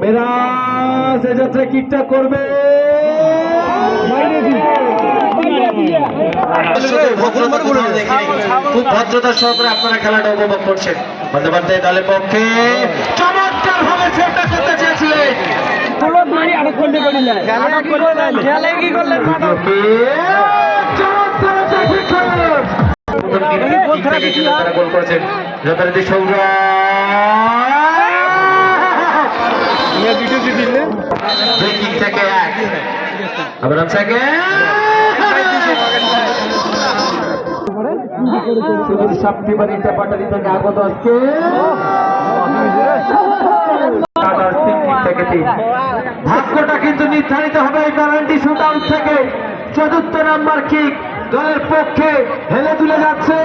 মেরাজ এ যাত্রা কিকটা করবে? খুব ভদ্রতা সহকারে আপনারা খেলাটা উপভোগ করছেন। বন্দ্যোপাধ্যায় দলের পক্ষে চমৎকার ভাবে সেটটা করতে চেয়েছিলেন। গোল করেছেন। যথারীতি সৌরভ। থেকে এক থেকে। ভাগ্যটা কিন্তু নির্ধারিত হবে এই পেনাল্টি শুট আউট থেকে। চতুর্থ নাম্বার কিক দলের পক্ষে হেলে তুলে যাচ্ছে।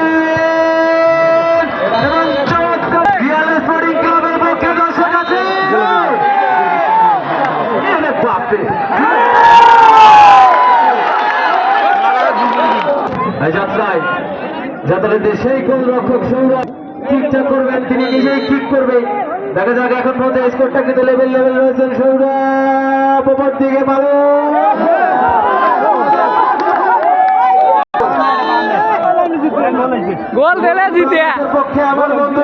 বাপরে যাত্রায় যাত্রাতে সেই গোল রক্ষক সৌরভ কিকটা করবেন তিনি নিজেই কিক করবে। দেখা যাক এখন পর্যন্ত স্কোরটা কিন্তু লেভেল লেভেল রয়েছেন সৌরভ ওপর দিকে ভালো গোল দিলে জিতে। পক্ষে আমার বন্ধু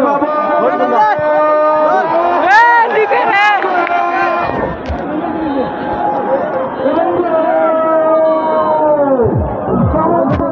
Oh,